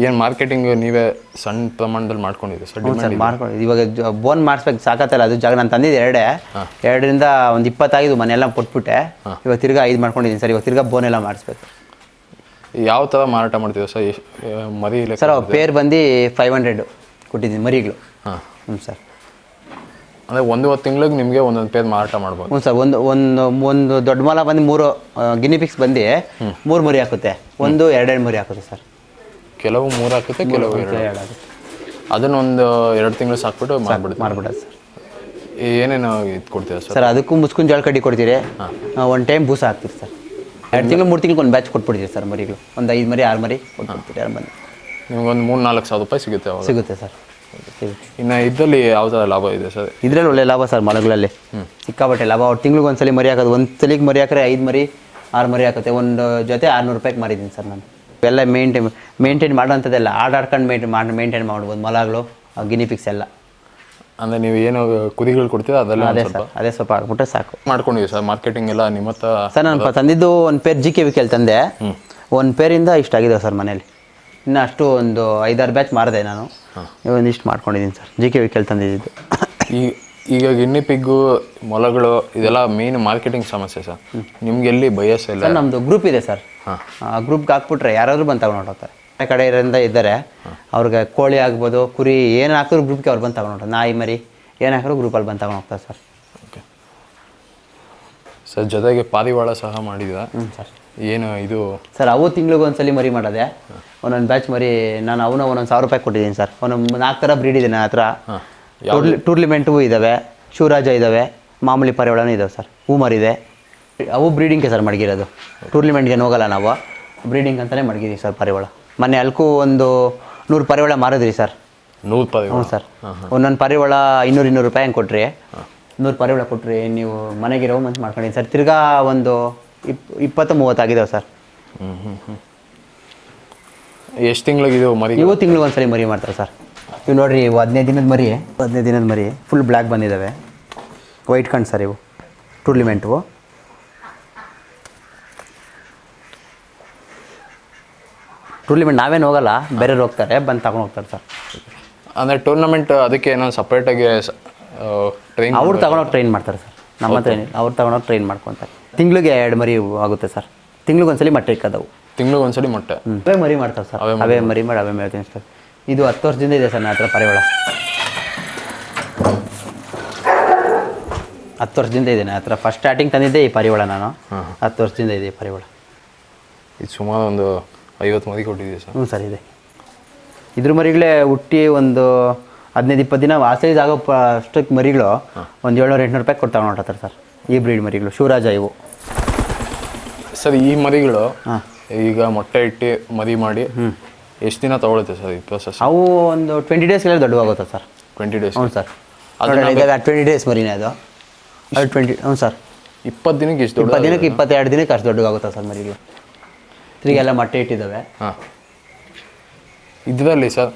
ಏನು ಮಾರ್ಕೆಟಿಂಗ್ ನೀವೇ ಸಣ್ಣ ಪ್ರಮಾಣದಲ್ಲಿ ಮಾಡ್ಕೊಂಡಿದ್ದೀರಿ ಸರ್? ಹ್ಞೂ ಸರ್ ಮಾಡ್ಕೊಂಡು ಇವಾಗ ಬೋನ್ ಮಾಡಿಸ್ಬೇಕು ಸಾಕತ್ತಲ್ಲ ಅದು ಜಾಗ ನಾನು ತಂದಿದ್ದೆ ಎರಡೇ. ಎರಡರಿಂದ ಒಂದು ಇಪ್ಪತ್ತಾಗಿದ್ದು ಮನೆಯೆಲ್ಲ ಕೊಟ್ಬಿಟ್ಟೆ. ಇವಾಗ ತಿರ್ಗಾ ಐದು ಮಾಡ್ಕೊಂಡಿದ್ದೀನಿ ಸರ್ ಇವಾಗ ತಿರ್ಗಾ ಬೋನ್ ಎಲ್ಲ ಮಾಡಿಸ್ಬೇಕು ಯಾವ ಥರ ಮಾರಾಟ ಮಾಡ್ತೀವಿ ಸರ್? ಮರಿ ಇಲ್ಲ ಸರ್ ಪೇರ್ ಬಂದು ಫೈವ್ ಹಂಡ್ರೆಡ್ ಕೊಟ್ಟಿದ್ದೀನಿ ಮರಿಗಳು. ಹಾಂ. ಹ್ಞೂ ಸರ್. ಅಂದರೆ ಒಂದೂವರೆ ತಿಂಗಳಿಗೆ ನಿಮಗೆ ಒಂದೊಂದು ಪೇರ್ ಮಾರಾಟ ಮಾಡ್ಬೋದು. ಹ್ಞೂ ಸರ್ ಒಂದು ಒಂದು ಒಂದು ದೊಡ್ಡ ಮಾಲ ಬಂದು ಮೂರು ಗಿನಿಪಿಕ್ಸ್ ಬಂದು ಮೂರು ಮರಿ ಹಾಕುತ್ತೆ. ಒಂದು ಎರಡೆರಡು ಮರಿ ಹಾಕುತ್ತೆ ಸರ್. ಕೆಲವು ಮೂರು ಹಾಕುತ್ತೆ ಕೆಲವು ಎರಡು ಒಂದು ಆಗುತ್ತೆ ಅದನ್ನೊಂದು ಎರಡು ತಿಂಗಳು ಸಾಕ್ಬಿಟ್ಟು ಮಾಡ್ಬಿಡ್ತೀವಿ ಮಾಡ್ಬಿಡೋದು ಸರ್. ಏನೇನು ಇದು ಕೊಡ್ತೀರಾ ಸರ್? ಸರ್ ಅದಕ್ಕೂ ಮುಸ್ಕೂನ್ ಜೋಳ ಕಡ್ಡಿ ಕೊಡ್ತೀರಿ ಒಂದು ಟೈಮ್ ಬೂಸ ಹಾಕ್ತೀರಿ ಸರ್. ಎರಡು ತಿಂಗಳು ಮೂರು ತಿಂಗಳಿಗೆ ಒಂದು ಬ್ಯಾಚ್ ಕೊಟ್ಬಿಡ್ತೀರಿ ಸರ್ ಮರಿಗಳು. ಒಂದು ಐದು ಮರಿ ಆರು ಮರಿ ಕೊಟ್ಬಿಡ್ತೀರಿ ಯಾರು ನಿಮ್ಗೆ ನಿಮ್ಗೊಂದು ಮೂರು ನಾಲ್ಕು ಸಾವಿರ ರೂಪಾಯಿ ಸಿಗುತ್ತೆ ಅವಾಗ. ಸಿಗುತ್ತೆ ಸರ್ ಇನ್ನು ಇದರಲ್ಲಿ ಯಾವ ಥರ ಲಾಭ ಇದೆ ಸರ್ ಇದರಲ್ಲಿ ಒಳ್ಳೆ ಲಾಭ ಸರ್ ಮರಗಳಲ್ಲಿ. ಸಿಕ್ಕಾಬಟ್ಟೆ ಲಾಭ. ಅವ್ರು ತಿಂಗ್ಳಿಗೆ ಒಂದ್ಸಲಿ ಮರಿ ಹಾಕೋದು ಒಂದು ಸಲಿಗೆ ಮರಿ ಹಾಕಿದ್ರೆ ಐದು ಮರಿ ಆರು ಮರಿ ಹಾಕುತ್ತೆ. ಒಂದು ಜೊತೆ ಆರುನೂರು ರೂಪಾಯಿಗೆ ಮಾರಿದ್ದೀನಿ ಸರ್ ನಾನು. ಎಲ್ಲ ಮೇಂಟೈನ್ ಮೇಂಟೈನ್ ಮಾಡೋಂಥದ್ದೆಲ್ಲ ಆಡಾಡ್ಕೊಂಡು ಮೇಂಟೈನ್ ಮಾಡಿ ಮೇಂಟೈನ್ ಮಾಡ್ಬೋದು ಮೊಲಗಳು ಗಿನಿಪಿಕ್ಸ್ ಎಲ್ಲ. ಅಂದರೆ ನೀವು ಏನು ಕುದಿಗಳು ಕೊಡ್ತೀರಾ ಅದೆಲ್ಲ ಅದೇ ಸರ್ ಅದೇ ಸ್ವಲ್ಪ ಹಾಕ್ಬಿಟ್ರೆ ಸಾಕು. ಮಾಡ್ಕೊಂಡಿವಿ ಸರ್? ಮಾರ್ಕೆಟಿಂಗ್ ಎಲ್ಲ ನಿಮ್ಮ ಹತ್ರ ಸರ್ ನಾನು ತಂದಿದ್ದು ಒಂದು ಪೇರ್ ಜಿ ಕೆ ವಿ ಕೇಳಿ ತಂದೆ. ಒಂದು ಪೇರಿಂದ ಇಷ್ಟ ಆಗಿದೆ ಸರ್ ಮನೇಲಿ. ಇನ್ನು ಅಷ್ಟು ಒಂದು ಐದಾರು ಬ್ಯಾಚ್ ಮಾರಿದೆ ನಾನು. ಒಂದಿಷ್ಟು ಮಾಡ್ಕೊಂಡಿದ್ದೀನಿ ಸರ್ ಜಿ ಕೆ ವಿ ಕೇಳಿ ತಂದಿದ್ದು. ಈ ಈಗ ಗಿನ್ನಿ ಪಿಗ್ಗು ಮೊಲಗಳು ಇದೆಲ್ಲ ಮೇನ್ ಮಾರ್ಕೆಟಿಂಗ್ ಸಮಸ್ಯೆ ಸರ್. ನಿಮ್ಗೆ ಎಲ್ಲಿ ಬಯಸ್ ಇಲ್ಲ ಸರ್ ನಮ್ಮದು ಗ್ರೂಪ್ ಇದೆ ಸರ್. ಆ ಗ್ರೂಪ್ಗೆ ಹಾಕ್ಬಿಟ್ರೆ ಯಾರಾದರೂ ಬಂದು ತಗೊಂಡು ಬೇರೆ ಕಡೆ ಇರೋದ್ರಿಂದ ಇದ್ದಾರೆ. ಅವ್ರಿಗೆ ಕೋಳಿ ಆಗ್ಬೋದು ಕುರಿ ಏನು ಹಾಕಿದ್ರು ಗ್ರೂಪ್ಗೆ ಅವ್ರು ಬಂದು ತಗೊಂಡು ನಾಯಿ ಮರಿ ಏನು ಹಾಕಿದ್ರು ಗ್ರೂಪಲ್ಲಿ ಬಂದು ತಗೊಂಡು ಹೋಗ್ತಾರೆ ಸರ್. ಓಕೆ. ಸರ್ ಜೊತೆಗೆ ಪಾರಿವಾಳ ಸಹ ಮಾಡಿದ ಹ್ಞೂ ಸರ್. ಏನು ಇದು? ಸರ್ ಅವು ತಿಂಗ್ಳಿಗೆ ಒಂದ್ಸಲಿ ಮರಿ ಮಾಡೋದೆ. ಒಂದೊಂದು ಬ್ಯಾಚ್ ಮರಿ ನಾನು ಅವನ ಒಂದೊಂದು ಸಾವಿರ ರೂಪಾಯಿ ಕೊಟ್ಟಿದ್ದೀನಿ ಸರ್. ಒಂದೊಂದು ನಾಲ್ಕು ಥರ ಬ್ರೀಡ್ ಇದೆ ನನ್ನ ಹತ್ರ. ಟೂರ್ಲಿಮೆಂಟು ಇದ್ದಾವೆ ಶಿವರಾಜ ಇದ್ದಾವೆ ಮಾಮೂಲಿ ಪಾರಿವಾಳನೂ ಇದ್ದಾವೆ ಸರ್. ಹೂ ಇದೆ ಅವು ಬ್ರೀಡಿಂಗ್ಗೆ ಸರ್ ಮಡಗಿರೋದು. ಟೂರ್ಲಿಮೆಂಟ್ಗೆ ಹೋಗಲ್ಲ ನಾವು. ಬ್ರೀಡಿಂಗ್ ಅಂತಲೇ ಮಡಗಿದ್ದೀವಿ ಸರ್ ಪರಿವಾಳ. ಮೊನ್ನೆ ಅಲ್ಕು ಒಂದು ನೂರು ಪರಿವಳ ಮಾರಿದ್ರಿ ಸರ್. ನೂರು ಪಾರಿವಾಳ? ಹ್ಞೂ ಸರ್. ಒಂದೊಂದು ಪರಿವಳ ಇನ್ನೂರು ಇನ್ನೂರು ರೂಪಾಯಿ ಹಂಗೆ ಕೊಟ್ರಿ. ನೂರು ಪರಿವಳ ಕೊಟ್ರಿ ನೀವು ಮನೆಗೆ ಇರೋ ಮಂತ್ ಮಾಡ್ಕೊಂಡಿ ಸರ್. ತಿರ್ಗಾ ಒಂದು ಇಪ್ ಇಪ್ಪತ್ತು ಮೂವತ್ತು ಆಗಿದಾವೆ ಸರ್. ಹ್ಞೂ ಹ್ಞೂ ಹ್ಞೂ ಎಷ್ಟು ತಿಂಗಳಿಗೆ ಇದು ಮರಿ ಇವು ತಿಂಗ್ಳಿಗೆ ಒಂದ್ಸರಿ ಮರಿ ಮಾಡ್ತಾರೆ ಸರ್. ಇವು ನೋಡ್ರಿ ಇವು ಹದಿನೈದು ದಿನದ ಮರಿ. ಹದಿನೈದು ದಿನದ ಮರಿ. ಫುಲ್ ಬ್ಲ್ಯಾಕ್ ಬಂದಿದ್ದಾವೆ ವೈಟ್ ಕಣ್ ಸರ್ ಇವು. ಟೂರ್ಲಿಮೆಂಟು ಟೂರ್ನಿಮೆಂಟ್ ನಾವೇನು ಹೋಗಲ್ಲ ಬೇರೆಯವ್ರು ಹೋಗ್ತಾರೆ ಬಂದು ತಗೊಂಡು ಹೋಗ್ತಾರೆ ಸರ್. ಅಂದರೆ ಟೂರ್ನಮೆಂಟ್ ಅದಕ್ಕೆ ಏನೋ ಸಪ್ರೇಟಾಗಿ ಟ್ರೈನ್ ಅವ್ರು ತಗೊಂಡೋಗಿ ಟ್ರೈನ್ ಮಾಡ್ತಾರೆ ಸರ್. ನಮ್ಮ ಹತ್ರ ಅವ್ರು ತಗೊಂಡೋಗಿ ಟ್ರೈನ್ ಮಾಡ್ಕೊತಾರೆ. ತಿಂಗಳಿಗೆ ಎರಡು ಮರಿ ಆಗುತ್ತೆ ಸರ್. ತಿಂಗ್ಳಿಗೆ ಒಂದ್ಸಲಿ ಮೊಟ್ಟೆ ಇಕ್ಕದವು. ತಿಂಗ್ಳಿಗೆ ಒಂದ್ಸಲಿ ಮೊಟ್ಟೆ. ಅವೇ ಮರಿ ಮಾಡ್ತಾರೆ ಸರ್. ಅವೇ ಮರಿ ಮಾಡಿ ಅವೇ ಮೇಲೆ ತಿನ್ನಿಸ್ತಾರೆ ಇದು ಹತ್ತು ವರ್ಷದಿಂದ ಇದೆ ಸರ್ ನನ್ನ ಹತ್ರ ಪರಿವಾಳ. ಹತ್ತು ವರ್ಷದಿಂದ ಇದೆ ನನ್ನ ಹತ್ರ. ಫಸ್ಟ್ ಸ್ಟಾರ್ಟಿಂಗ್ ತಂದಿದ್ದೆ ಈ ಪರಿವಾಳ ನಾನು. ಹತ್ತು ವರ್ಷದಿಂದ ಇದೆ ಈ ಪರಿವಾಳ. ಇದು ಸುಮಾರು ಒಂದು ಐವತ್ತು ಮಂದಿ ಕೊಟ್ಟಿದ್ದೀವಿ ಸರ್. ಹ್ಞೂ ಸರ್ ಇದೆ. ಇದ್ರ ಮರಿಗಳೇ ಹುಟ್ಟಿ ಒಂದು ಹದಿನೈದು ಇಪ್ಪತ್ತು ದಿನ ಆ ಸೈಜ್ ಆಗೋ ಪ ಅಷ್ಟಕ್ಕೆ ಮರಿಗಳು ಒಂದು ಏಳ್ನೂರು ಎಂಟುನೂರು ರೂಪಾಯಿ ಕೊಡ್ತಾ ತಗೊಂಡು ಸರ್. ಈ ಬ್ರೀಡ್ ಮರಿಗಳು ಶಿವರಾಜ ಇವು. ಸರ್ ಈ ಮರಿಗಳು ಹಾಂ. ಈಗ ಮೊಟ್ಟೆ ಇಟ್ಟು ಮದಿ ಮಾಡಿ ಎಷ್ಟು ದಿನ ತಗೊಳುತ್ತೆ ಸರ್ ಈ ಪ್ರೊಸೆಸ್ ಅವು ಒಂದು ಟ್ವೆಂಟಿ ಡೇಸ್ಗೆಲ್ಲ ದೊಡ್ಡವಾಗುತ್ತೆ ಸರ್. ಟ್ವೆಂಟಿ ಡೇಸ್ ಹ್ಞೂ ಸರ್. ಟ್ವೆಂಟಿ ಡೇಸ್ ಮರಿನೇ ಅದು. ಅದು ಟ್ವೆಂಟಿ ಹ್ಞೂ ಸರ್. ಇಪ್ಪತ್ತು ದಿನಕ್ಕೆ ಇಷ್ಟು ದೊಡ್ಡ ಇಪ್ಪತ್ತು ದಿನಕ್ಕೆ ಇಪ್ಪತ್ತೆರಡು ದಿನಕ್ಕೆ ಅಷ್ಟು ದೊಡ್ಡದಾಗುತ್ತೆ ಸರ್ ಮರಿಗಳು. ತಿರುಗೆಲ್ಲ ಮೊಟ್ಟೆ ಇಟ್ಟಿದ್ದಾವೆ. ಹಾಂ. ಇದರಲ್ಲಿ ಸರ್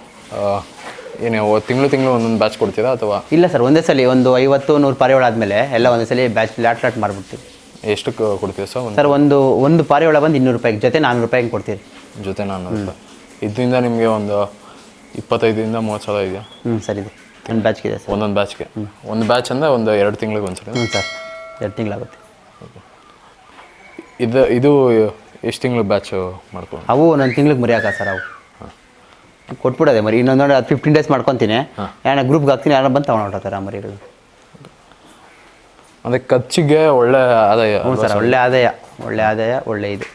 ಏನು ತಿಂಗಳು ತಿಂಗಳು ಒಂದೊಂದು ಬ್ಯಾಚ್ ಕೊಡ್ತೀರಾ ಅಥವಾ? ಇಲ್ಲ ಸರ್ ಒಂದೇ ಸಲ ಒಂದು ಐವತ್ತು ನೂರು ಪಾರಿವಾಳ ಆದಮೇಲೆ ಎಲ್ಲ ಒಂದೇ ಸಲ ಬ್ಯಾಚ್ ಲಾಟ್ ಲಾಟ್ ಮಾಡಿಬಿಡ್ತೀವಿ. ಎಷ್ಟಕ್ಕೆ ಕೊಡ್ತೀರಾ ಸರ್ ಒಂದು? ಸರ್ ಒಂದು ಒಂದು ಪಾರಿವಾಳ ಬಂದು ಇನ್ನೂರು ರೂಪಾಯಿಗೆ ಜೊತೆ ನಾನ್ನೂರು ರೂಪಾಯಿಗೆ ಕೊಡ್ತೀರಿ ಜೊತೆ ನಾನು ಇದರಿಂದ ನಿಮಗೆ ಒಂದು ಇಪ್ಪತ್ತೈದರಿಂದ ಮೂವತ್ತು ಸಾವಿರ ಇದೆಯಾ? ಹ್ಞೂ ಸರ್ ಇದೆ. ಒಂದು ಬ್ಯಾಚ್ಗೆ ಇದೆ ಸರ್. ಒಂದೊಂದು ಬ್ಯಾಚ್ಗೆ ಒಂದು ಬ್ಯಾಚ್ ಅಂದರೆ ಒಂದು ಎರಡು ತಿಂಗಳಿಗೆ ಸಲ ಹ್ಞೂ ಸರ್. ಎರಡು ತಿಂಗಳಾಗುತ್ತೆ. ಇದು ಇದು ಎಷ್ಟು ತಿಂಗಳು ಬ್ಯಾಚು ಮಾಡ್ಕೊಂಡು? ಅವು ನನ್ನ ತಿಂಗ್ಳಿಗೆ ಮರಿ ಹಾಕ ಸರ್ ಅವು. ಕೊಟ್ಬಿಡೋದೆ ಮರಿ. ಇನ್ನೊಂದು ನೋಡಿ ಅದು ಫಿಫ್ಟೀನ್ ಡೇಸ್ ಮಾಡ್ಕೊತೀನಿ. ಯಾರು ಗ್ರೂಪ್ಗೆ ಹಾಕ್ತೀನಿ ಯಾರು ಬಂದು ತೊಗೊಂಡೋಗ್ತಾರೆ ಆ ಮರಿಗಳು ಅಂದರೆ ಖರ್ಚಿಗೆ ಒಳ್ಳೆ ಆದಾಯ ಹ್ಞೂ ಸರ್ ಒಳ್ಳೆ ಆದಾಯ ಒಳ್ಳೆ ಆದಾಯ ಒಳ್ಳೆ ಇದು.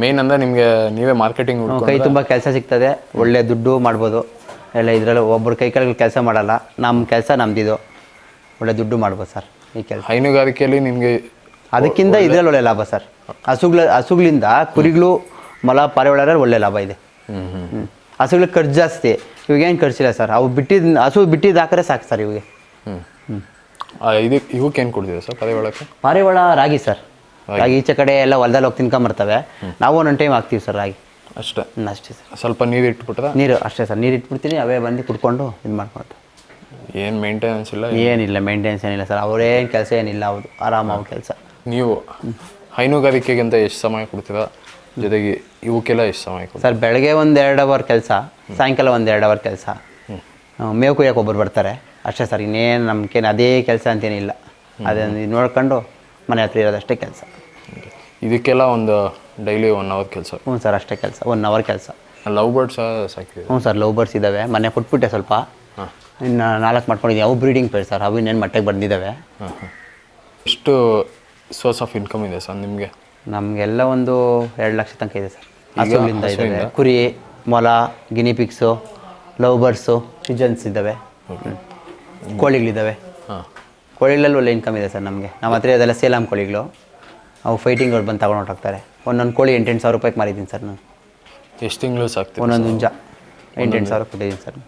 ಮೇನ್ ಅಂದರೆ ನಿಮಗೆ ನೀವೇ ಮಾರ್ಕೆಟಿಂಗ್ ಕೈ ತುಂಬ ಕೆಲಸ ಸಿಗ್ತದೆ ಒಳ್ಳೆ ದುಡ್ಡು ಮಾಡ್ಬೋದು. ಎಲ್ಲ ಇದರಲ್ಲಿ ಒಬ್ಬರು ಕೈ ಕೆಳಗೆ ಕೆಲಸ ಮಾಡಲ್ಲ ನಮ್ಮ ಕೆಲಸ ನಮ್ದಿದು. ಒಳ್ಳೆ ದುಡ್ಡು ಮಾಡ್ಬೋದು ಸರ್ ಈ ಕೆಲಸ. ಹೈನುಗಾರಿಕೆಯಲ್ಲಿ ನಿಮಗೆ ಅದಕ್ಕಿಂತ ಇದರಲ್ಲಿ ಒಳ್ಳೆ ಲಾಭ ಸರ್. ಹಸುಗಳ ಹಸುಗಳಿಂದ ಕುರಿಗಳು ಮಲ ಪಾರಿವಾಳ ಒಳ್ಳೆ ಲಾಭ ಇದೆ. ಹ್ಞೂ ಹ್ಞೂ ಹ್ಞೂ ಹಸುಗಳಿಗೆ ಖರ್ಚು ಜಾಸ್ತಿ. ಇವಾಗೇನು ಖರ್ಚಿಲ್ಲ ಸರ್. ಅವು ಬಿಟ್ಟಿದ್ದು ಹಸು ಬಿಟ್ಟಿದ್ದು ಹಾಕಿದ್ರೆ ಸಾಕು ಸರ್ ಇವಿಗೆ. ಹ್ಞೂ ಇದಕ್ಕೆ ಇವಕ್ಕೆ ಏನು ಕೊಡ್ತೀವಿ ಸರ್ ಪಾರಿವಾಳಕ್ಕೆ? ಪಾರಿವಾಳ ರಾಗಿ ಸರ್. ರಾಗಿ. ಈಚೆ ಕಡೆ ಎಲ್ಲ ಹೊಲದಲ್ಲಿ ಹೋಗಿ ತಿನ್ಕೊಂಬರ್ತವೆ. ನಾವು ಒಂದೊಂದು ಟೈಮ್ ಹಾಕ್ತೀವಿ ಸರ್ ರಾಗಿ. ಅಷ್ಟೇ? ಅಷ್ಟೇ ಸರ್. ಸ್ವಲ್ಪ ನೀರು ಇಟ್ಬಿಟ್ರೆ? ನೀರು ಅಷ್ಟೇ ಸರ್. ನೀರು ಇಟ್ಬಿಡ್ತೀನಿ ಅವೇ ಬಂದು ಕುಡ್ಕೊಂಡು ಇದು ಮಾಡ್ಕೊಳ್ತಾರೆ. ಏನು ಮೇಂಟೆನೆನ್ಸ್ ಇಲ್ಲ? ಏನಿಲ್ಲ ಮೇಂಟೆನೆನ್ಸ್ ಏನಿಲ್ಲ ಸರ್. ಅವರೇನು ಕೆಲಸ ಏನಿಲ್ಲ ಹೌದು ಆರಾಮಾವು ಕೆಲಸ. ನೀವು? ಹೈನುಗಾರಿಕೆಗಿಂತ ಎಷ್ಟು ಸಮಯ ಕೊಡ್ತೀರಾ? ಜೊತೆಗೆ ಇವಕ್ಕೆಲ್ಲ ಎಷ್ಟು ಸಮಯ ಕೊಡ್ತೀರಾ? ಸರ್ ಬೆಳಗ್ಗೆ ಒಂದು ಎರಡು ಅವರ್ ಕೆಲಸ ಸಾಯಂಕಾಲ ಒಂದು ಎರಡು ಅವರ್ ಕೆಲಸ. ಮೇವು ಕುಯ್ಯಕ್ಕೆ ಒಬ್ಬರು ಬರ್ತಾರೆ. ಅಷ್ಟೇ ಸರ್ ಇನ್ನೇನು ನಮ್ಗೇನು ಅದೇ ಕೆಲಸ ಅಂತೇನಿಲ್ಲ ಅದನ್ನು ನೋಡ್ಕೊಂಡು ಮನೆ ಹತ್ರ ಇರೋದಷ್ಟೇ ಕೆಲಸ. ಇದಕ್ಕೆಲ್ಲ ಒಂದು ಡೈಲಿ ಒನ್ ಅವರ್ ಕೆಲಸ. ಹ್ಞೂ ಸರ್ ಅಷ್ಟೇ ಕೆಲಸ ಒನ್ ಅವರ್ ಕೆಲಸ. ಲವ್ ಬರ್ಡ್ಸ್ ಸಾಕಿದೆ ಹ್ಞೂ ಸರ್ ಲವ್ ಬರ್ಡ್ಸ್ ಇದ್ದಾವೆ ಮನೆ ಕೊಟ್ಬಿಟ್ಟೆ ಸ್ವಲ್ಪ. ಇನ್ನು ನಾಲ್ಕು ಮಾಡ್ಕೊಂಡಿದ್ದೀವಿ ಅವು ಬ್ರೀಡಿಂಗ್ ಪೇರ್ ಸರ್ ಅವು ಇನ್ನೇನು ಮಟ್ಟೆಗೆ ಬಂದಿದ್ದಾವೆ ಇಷ್ಟು ಎಷ್ಟು ಸೋರ್ಸ್ ಆಫ್ ಇನ್ಕಮ್ ಇದೆ ಸರ್ ನಿಮಗೆ? ನಮಗೆಲ್ಲ ಒಂದು ಎರಡು ಲಕ್ಷ ತನಕ ಇದೆ ಸರ್. ಹಸುಗಳಿಂದ ಇದೆ ಕುರಿ ಮೊಲ guinea pigs love birds pigeons ಇದ್ದಾವೆ ಕೋಳಿಗಳಿದ್ದಾವೆ ಹಾಂ. ಕೋಳಿಗಳಲ್ಲಿ ಒಳ್ಳೆ ಇನ್ಕಮ್ ಇದೆ ಸರ್ ನಮಗೆ. ನಮ್ಮ ಹತ್ರ ಅದೆಲ್ಲ ಸೇಲಾಮ್ ಕೋಳಿಗಳು. ಅವು ಫೈಟಿಂಗ್ ಅವ್ರು ಬಂದು ತಗೊಂಡು ಹೋಗ್ತಾರೆ. ಒಂದೊಂದು ಕೋಳಿ ಎಂಟೆಂಟು ಸಾವಿರ ರೂಪಾಯಿಗೆ ಮಾರಿದ್ದೀನಿ ಸರ್ ನಾನು. ಎಷ್ಟು ತಿಂಗಳು ಸಾಕ್ತೀರಾ ಒಂದೊಂದು ಹುಂಜ. ಎಂಟೆಂಟು ಸಾವಿರ ಕೊಟ್ಟಿದ್ದೀನಿ ಸರ್.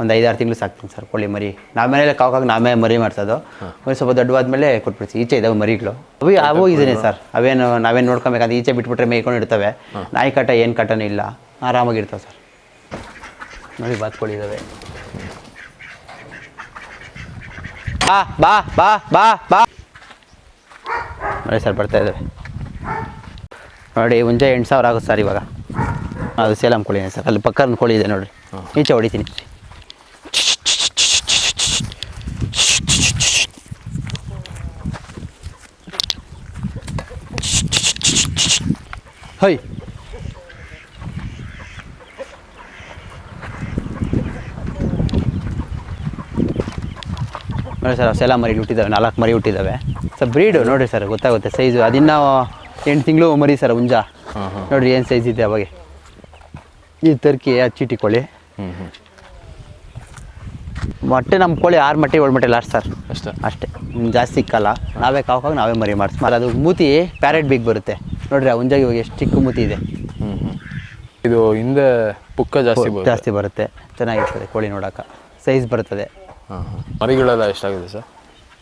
ಒಂದು ಐದಾರು ತಿಂಗಳು ಸಾಕ್ತೀನಿ ಸರ್ ಕೋಳಿ ಮರಿ. ನಾವು ಮನೇಲಿ ಕಾಕಾಗ ನಾವೇ ಮರಿ ಮಾಡ್ಸೋದು. ಮರಿ ಸ್ವಲ್ಪ ದೊಡ್ಡವಾದ್ಮೇಲೆ ಕೊಟ್ಬಿಡ್ತೀವಿ ಈಚೆ ಇದಾವೆ ಮರಿಗಳು. ಅವು ಅವು ಇದೀನಿ ಸರ್. ಅವೇನು ನಾವೇನು ನೋಡ್ಕೊಬೇಕಂದ್ರೆ ಈಚೆ ಬಿಟ್ಬಿಟ್ರೆ ಮೇಯ್ಕೊಂಡು ಇರ್ತವೆ ನಾಯಿ ಕಾಟ ಏನು ಕಾಟನೂ ಇಲ್ಲ. ಆರಾಮಾಗಿರ್ತವೆ ಸರ್. ನೋಡಿ ಬಾತ್ಕೊಳ್ಳಿದ್ದಾವೆ ಬಾ ಬಾ ಬಾ ಬಾ ಬಾ. ನೋಡಿ ಸರ್ ಬರ್ತಾ ಇದ್ದಾವೆ ನೋಡಿ ಮುಂಚೆ ಎಂಟು ಸಾವಿರ ಆಗುತ್ತೆ ಸರ್ ಇವಾಗ. ಅದು ಸೇಲಂ ಕೋಳಿ ಸರ್. ಅಲ್ಲಿ ಪಕ್ಕದ ಕೋಳಿ ಇದೆ ನೋಡಿರಿ. ಈಚೆ ಹೊಡಿತೀನಿ. ಹೈ. ನೋಡಿ ಸರ್ ಸೆಲ ಮರಿ ಹುಟ್ಟಿದ್ದಾವೆ ನಾಲ್ಕು ಮರಿ ಹುಟ್ಟಿದ್ದಾವೆ ಸರ್ ಬ್ರೀಡು ನೋಡಿರಿ ಸರ್ ಗೊತ್ತಾಗುತ್ತೆ ಸೈಜು ಅದಿನ್ನ ಎಂಟು ತಿಂಗಳು ಮರಿ ಸರ್ ಹುಂಜ. ನೋಡಿರಿ ಏನು ಸೈಜ್ ಇದೆ ಅವಾಗೆ. ಈ ತರ್ಕಿ ಚೀಟಿ ಕೋಳಿ. ಮೊಟ್ಟೆ ನಮ್ಮ ಕೋಳಿ ಆರು ಮೊಟ್ಟೆ ಏಳು ಮೊಟ್ಟೆ ಲಾಸ್ಟ್ ಸರ್. ಅಷ್ಟೇ. ಅಷ್ಟೇ. ಜಾಸ್ತಿ ಸಿಕ್ಕಲ್ಲ. ನಾವೇ ಕಾವಾಗ ನಾವೇ ಮರಿ ಮಾಡಿಸ್ ಅದು ಮೂತಿ ಪ್ಯಾರೆಟ್ ಬೀಗ್ ಬರುತ್ತೆ. ನೋಡ್ರಿ ಆ ಹುಂಜಾಗಿ ಇವಾಗ ಎಷ್ಟು ಚಿಕ್ಕ ಮೂತಿ ಇದೆ. ಇದು ಹಿಂದೆ ಪುಕ್ಕ ಜಾಸ್ತಿ ಜಾಸ್ತಿ ಬರುತ್ತೆ. ಚೆನ್ನಾಗಿರ್ತದೆ ಕೋಳಿ ನೋಡೋಕೆ. ಸೈಜ್ ಬರ್ತದೆ. ಮರಿಗಳೆಲ್ಲ ಎಷ್ಟಾಗಿದೆ ಸರ್?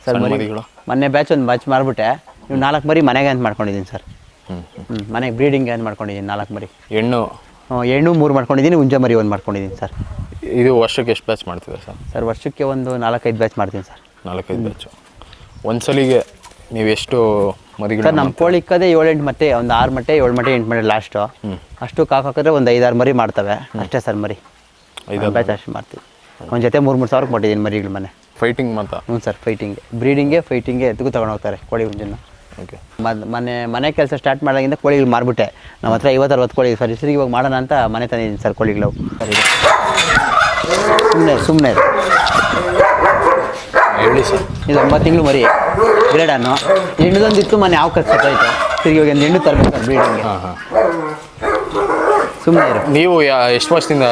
ಸರ್ ಮರಿಗಳು? ಮೊನ್ನೆ ಬ್ಯಾಚ್ ಒಂದು ಬ್ಯಾಚ್ ಮಾಡಿಬಿಟ್ಟೆ. ನೀವು ನಾಲ್ಕು ಮರಿ ಮನೆಗೆ ಅಂತ ಮಾಡ್ಕೊಂಡಿದ್ದೀನಿ ಸರ್. ಹ್ಞೂ ಮನೆಗೆ ಬ್ರೀಡಿಂಗ್ ಅಂತ ಮಾಡ್ಕೊಂಡಿದ್ದೀನಿ ನಾಲ್ಕು ಮರಿ. ಹೆಣ್ಣು? ಹೆಣ್ಣು ಮೂರು ಮಾಡ್ಕೊಂಡಿದ್ದೀನಿ ಹುಂಜ ಮರಿ ಒಂದು ಮಾಡ್ಕೊಂಡಿದ್ದೀನಿ ಸರ್. ಇದು ವರ್ಷಕ್ಕೆ ಎಷ್ಟು ಬ್ಯಾಚ್ ಮಾಡ್ತೀರಾ ಸರ್? ಸರ್ ವರ್ಷಕ್ಕೆ ಒಂದು ನಾಲ್ಕೈದು ಬ್ಯಾಚ್ ಮಾಡ್ತೀನಿ ಸರ್. ನಾಲ್ಕೈದು ಬ್ಯಾಚು ಒಂದು ಸಲಿಗೆ ನೀವು ಎಷ್ಟು ಮರಿಗಳು ಸರ್ ನಮ್ಮ ಕೋಳಿ ಇಕ್ಕದೆ ಏಳು ಎಂಟು ಮತ್ತೆ ಒಂದು ಆರು ಮಟ್ಟೆ ಏಳು ಮಟ್ಟೆ ಎಂಟು ಮಟ್ಟೆ ಲಾಸ್ಟು ಅಷ್ಟು ಕಾಕಾಕಿದ್ರೆ ಒಂದು ಐದಾರು ಮರಿ ಮಾಡ್ತವೆ. ಅಷ್ಟೇ ಸರ್ ಮರಿ. ಐದಾರು ಬ್ಯಾಚ್ ಅಷ್ಟು ಮಾಡ್ತೀವಿ. ಒಂದು ಜೊತೆ ಮೂರು ಮೂರು ಸಾವಿರಕ್ಕೆ ಕೊಟ್ಟಿದ್ದೀನಿ ಮರಿಗಳು ಮನೆ. ಫೈಟಿಂಗ್ ಮಾತಾ ಹ್ಞೂ ಸರ್ ಫೈಟಿಂಗ್ ಬ್ರೀಡಿಂಗ್ಗೆ ಫೈಟಿಂಗ್ ಎತ್ತಿಗೂ ತಗೊಂಡು ಹೋಗ್ತಾರೆ ಕೋಳಿ ಹುಂಜನ್ನು ಓಕೆ ಮನೆ ಮನೆ ಕೆಲಸ ಸ್ಟಾರ್ಟ್ ಮಾಡಿದಾಗಿಂದ ಕೋಳಿಗಳು ಮಾರ್ಬಿಟ್ಟೆ. ನಮ್ಮ ಹತ್ರ ಐವತ್ತು ಅರವತ್ತು ಕೋಳಿ ಸರ್. ಹೆಸರಿಗೆ ಇವಾಗ ಮಾಡೋಣ ಅಂತ ಮನೆ ತಂದಿದ್ದೀನಿ ಸರ್ ಕೋಳಿಗಳು. ಸುಮ್ಮನೆ ಸುಮ್ಮನೆ ಹೇಳಿ ಸರ್. ಇದು ಒಂಬತ್ತು ತಿಂಗಳು ಮರಿ. ಗ್ರೇಡನ್ನು ಹೆಣ್ಣುದೊಂದು ಇತ್ತು ಮನೆ ಯಾವ ಖರ್ಚು ಆಯಿತು ತಿರುಗಿ ಹೋಗಿ ಒಂದು ಹೆಣ್ಣು ತರಬೇಕು ಸರ್ ಬ್ರೀಡಿಂಗ್ಗೆ ಹಾಂ ಹಾಂ. ಸುಮ್ಮನೆ ಇರು. ನೀವು ಎಷ್ಟು ವರ್ಷದಿಂದ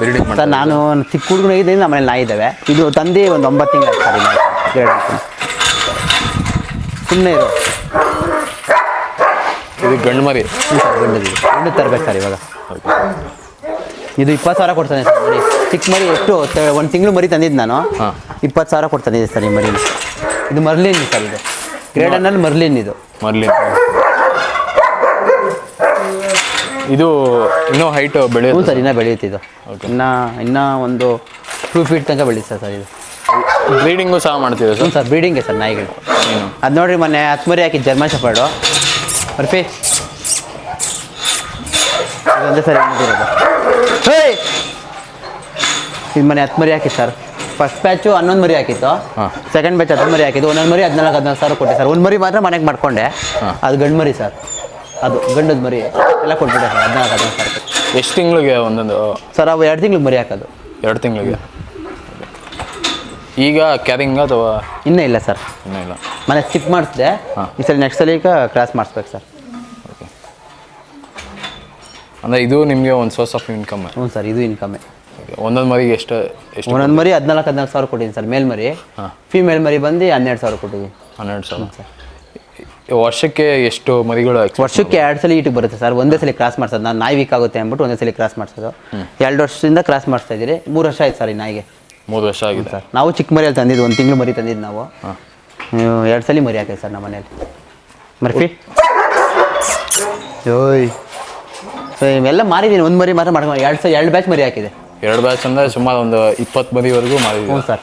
ಬ್ರೀಡಿಂಗ್ ಸರ್ ನಾನು ಚಿಕ್ಕ ಹುಡುಗನಿಗಿದ್ದೀನಿ ನಮ್ಮ ಮನೇಲಿ ನಾಯಿ ಇದ್ದಾವೆ. ಇದು ತಂದೆ ಒಂದು ಒಂಬತ್ತು ತಿಂಗಳು ಸರ್ ಇಲ್ಲ ಗ್ರೇಡ್ ಸುಮ್ಮನೆ ಇರು. ಇದು ಗಂಡು ಮರಿ. ಗಂಡು ಗಂಡು ತರಬೇಕು ಸರ್ ಇವಾಗ. ಇದು ಇಪ್ಪತ್ತು ಸಾವಿರ ಕೊಡ್ತಾನೆ ಸರ್ ಮರಿ. ಚಿಕ್ಕ ಮರಿ ಎಷ್ಟು ಒಂದು ತಿಂಗಳು ಮರಿ ತಂದಿದ್ದು ನಾನು. ಹಾಂ. ಇಪ್ಪತ್ತು ಸಾವಿರ ಇದೆ ಸರ್ ಈ ಮರಿ ಇದು ಮರ್ಲಿನ್ ಸರ್ ಇದು. ಗ್ರೇಡನಲ್ಲಿ ಮರ್ಲಿನ್ ಇದು. ಮರ್ಲಿನ್. ಇದು ಇನ್ನೂ ಹೈಟ್ ಹ್ಞೂ ಬೆಳೆಯುತ್ತೆ ಸರ್. ಇನ್ನೂ ಬೆಳೆಯುತ್ತೆ ಇದು. ಇನ್ನೂ ಇನ್ನೂ ಒಂದು ಟೂ ಫೀಟ್ ತನಕ ಬೆಳೀತದೆ ಸರ್ ಇದು. ಬ್ರೀಡಿಂಗು ಸಹ ಮಾಡ್ತೀವಿ ಹ್ಞೂ ಸರ್ ಸರ್ ಬ್ರೀಡಿಂಗೆ ಸರ್ ನಾಯಿಗಳು. ಏನು ಅದು ನೋಡ್ರಿ ಮೊನ್ನೆ ಹತ್ತು ಮರಿ ಹಾಕಿದ್ದು ಜರ್ಮನ್ ಶಫರ್ಡು. ಬರ್ಫಿ ಇದೊಂದೇ ಸರ್ ಇದು ಮನೆ ಹತ್ತು ಮರಿ ಹಾಕಿ ಸರ್. ಫಸ್ಟ್ ಬ್ಯಾಚು ಹನ್ನೊಂದು ಮರಿ ಹಾಕಿತ್ತು. ಹಾಂ. ಸೆಕೆಂಡ್ ಬ್ಯಾಚ್ ಹತ್ತು ಮರಿ ಹಾಕಿದ್ದು. ಒಂದೊಂದು ಮರಿ ಹದಿನಾಲ್ಕು ಹದಿನಾಲ್ಕು ಸಾವಿರ ಕೊಟ್ಟೆ ಸರ್. ಒಂದು ಮರಿ ಮಾತ್ರ ಮನೆಗೆ ಮಾಡಿಕೊಂಡೆ. ಅದು ಗಂಡು ಮರಿ ಸರ್. ಅದು ಗಂಡದ ಮರಿ. ಎಲ್ಲ ಕೊಟ್ಬಿಟ್ಟೆ ಸರ್ ಹದಿನಾಲ್ಕು ಹದಿನಾಲ್ಕು ಸಾವಿರ. ಎಷ್ಟು ತಿಂಗಳಿಗೆ ಒಂದೊಂದು? ಸರ್ ಅವು ಎರಡು ತಿಂಗ್ಳಿಗೆ ಮರಿ ಹಾಕೋದು. ಎರಡು ತಿಂಗಳಿಗೆ? ಈಗ ಕ್ಯಾರಿಂಗ್ ಅಥವಾ? ಇನ್ನೂ ಇಲ್ಲ ಸರ್. ಇನ್ನೂ ಇಲ್ಲ. ಮನೆ ಸ್ಕಿಪ್ ಮಾಡಿಸಿದೆ. ಹಾಂ. ಈ ಸಲ ನೆಕ್ಸ್ಟ್ ಸಲ ಈಗ ಕ್ರಾಸ್ ಮಾಡಿಸ್ಬೇಕು ಸರ್. ಅಂದರೆ ಇದು ನಿಮಗೆ ಒಂದು ಸೋರ್ಸ್ ಆಫ್ ಇನ್ಕಮ್ ಹ್ಞೂ ಸರ್ ಇದು ಇನ್ಕಮ್ಮೆ ಒಂದೊಂದು ಮರಿಗೆ ಎಷ್ಟು ಎಷ್ಟು ಒಂದೊಂದು ಮರಿ ಹದಿನಾಲ್ಕು ಹದಿನಾಲ್ಕು ಸಾವಿರ ಕೊಟ್ಟಿದ್ದೀನಿ ಸರ್ ಮೇಲ್ ಮರಿ. ಹಾಂ. ಫಿಮೇಲ್ ಮರಿ ಬಂದು ಹನ್ನೆರಡು ಸಾವಿರ ಕೊಟ್ಟಿದ್ದೀನಿ. ಹನ್ನೆರಡು ಸಾವಿರ. ವರ್ಷಕ್ಕೆ ಎಷ್ಟು ಮರಿಗಳು ವರ್ಷಕ್ಕೆ ಎರಡು ಸಲ ಈಟಿಗೆ ಬರುತ್ತೆ ಸರ್ ಒಂದೇ ಸಲ ಕ್ರಾಸ್ ಮಾಡ್ಸೋದು. ನಾನು ನಾಯಿ ವೀಕ್ ಆಗುತ್ತೆ ಅಂದ್ಬಿಟ್ಟು ಒಂದೇ ಸಲ ಕ್ರಾಸ್ ಮಾಡಿಸೋದು. ಎರಡು ವರ್ಷದಿಂದ ಕ್ರಾಸ್ ಮಾಡ್ತಾ ಇದ್ದೀರಿ. ಮೂರು ವರ್ಷ ಆಯ್ತು ಸರ್ ಈ ನಾಯಿಗೆ. ಮೂರು ವರ್ಷ ಆಗಿದೆ. ಸರ್. ನಾವು ಚಿಕ್ಕ ಮರಿಯಲ್ಲಿ ತಂದಿದ್ದು ಒಂದು ತಿಂಗಳು ಮರಿ ತಂದಿದ್ದು ನಾವು. ಎರಡು ಸಲ ಮರಿ ಹಾಕಿದೆ ಸರ್ ನಮ್ಮ ಮನೇಲಿ ಮರ್ಫಿ? ಓಯ್. ಸೊ ಇವೆಲ್ಲ ಮಾರಿದ್ದೀನಿ. ಒಂದು ಮರಿ ಮಾತ್ರ ಮಾಡ್ಕೊಂಡು ಎರಡು ಸಲ ಎರಡು ಬ್ಯಾಚ್ ಮರಿ ಹಾಕಿದೆ. ಎರಡು ಬ್ಯಾಚ್ ಅಂದ್ರೆ ಸುಮಾರು ಒಂದು ಇಪ್ಪತ್ತು ಮರಿವರೆಗೂ ಹ್ಞೂ ಮಾಡಿದ್ದೀವಿ ಸರ್.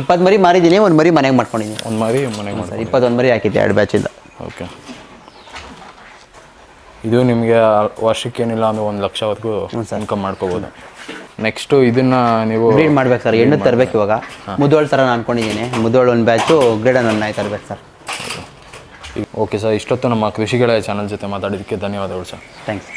ಇಪ್ಪತ್ತು ಮರಿ ಮಾರಿದ್ದೀನಿ ಒಂದು ಮರಿ ಮನೆಗೆ ಮಾಡ್ಕೊಂಡಿದ್ದೀನಿ ಒಂದು ಮರಿ ಮನೆಗೆ ಸರ್ ಇಪ್ಪತ್ತೊಂದು ಮರಿ ಹಾಕಿದ್ದೆ ಎರಡು ಬ್ಯಾಚಿಂದ ಓಕೆ. ಇದು ನಿಮಗೆ ವರ್ಷಕ್ಕೇನಿಲ್ಲ ಅಂದ್ರೆ ಒಂದು ಲಕ್ಷವರೆಗೂ ಇನ್ಕಮ್ ಮಾಡ್ಕೋಬೋದು. ನೆಕ್ಸ್ಟು ಇದನ್ನ ನೀವು ಬ್ರೀಡ್ ಮಾಡ್ಬೇಕು ಸರ್ ಹೆಣ್ಣು ತರಬೇಕು ಇವಾಗ. ಮುದೋಳ್ ಥರ ನಾನು ಅನ್ಕೊಂಡಿದ್ದೀನಿ ಮುದೋಳ್ ಒಂದು ಬ್ಯಾಚು ಗ್ರೇಡನ್ ಒಂದು ನಾಯಿ ತರಬೇಕು ಸರ್. ಓಕೆ ಸರ್ ಇಷ್ಟೊತ್ತು ನಮ್ಮ ಕೃಷಿಗಳ ಚಾನಲ್ ಜೊತೆ ಮಾತಾಡಿದ್ದಕ್ಕೆ ಧನ್ಯವಾದಗಳು ಸರ್. ಥ್ಯಾಂಕ್ಸ್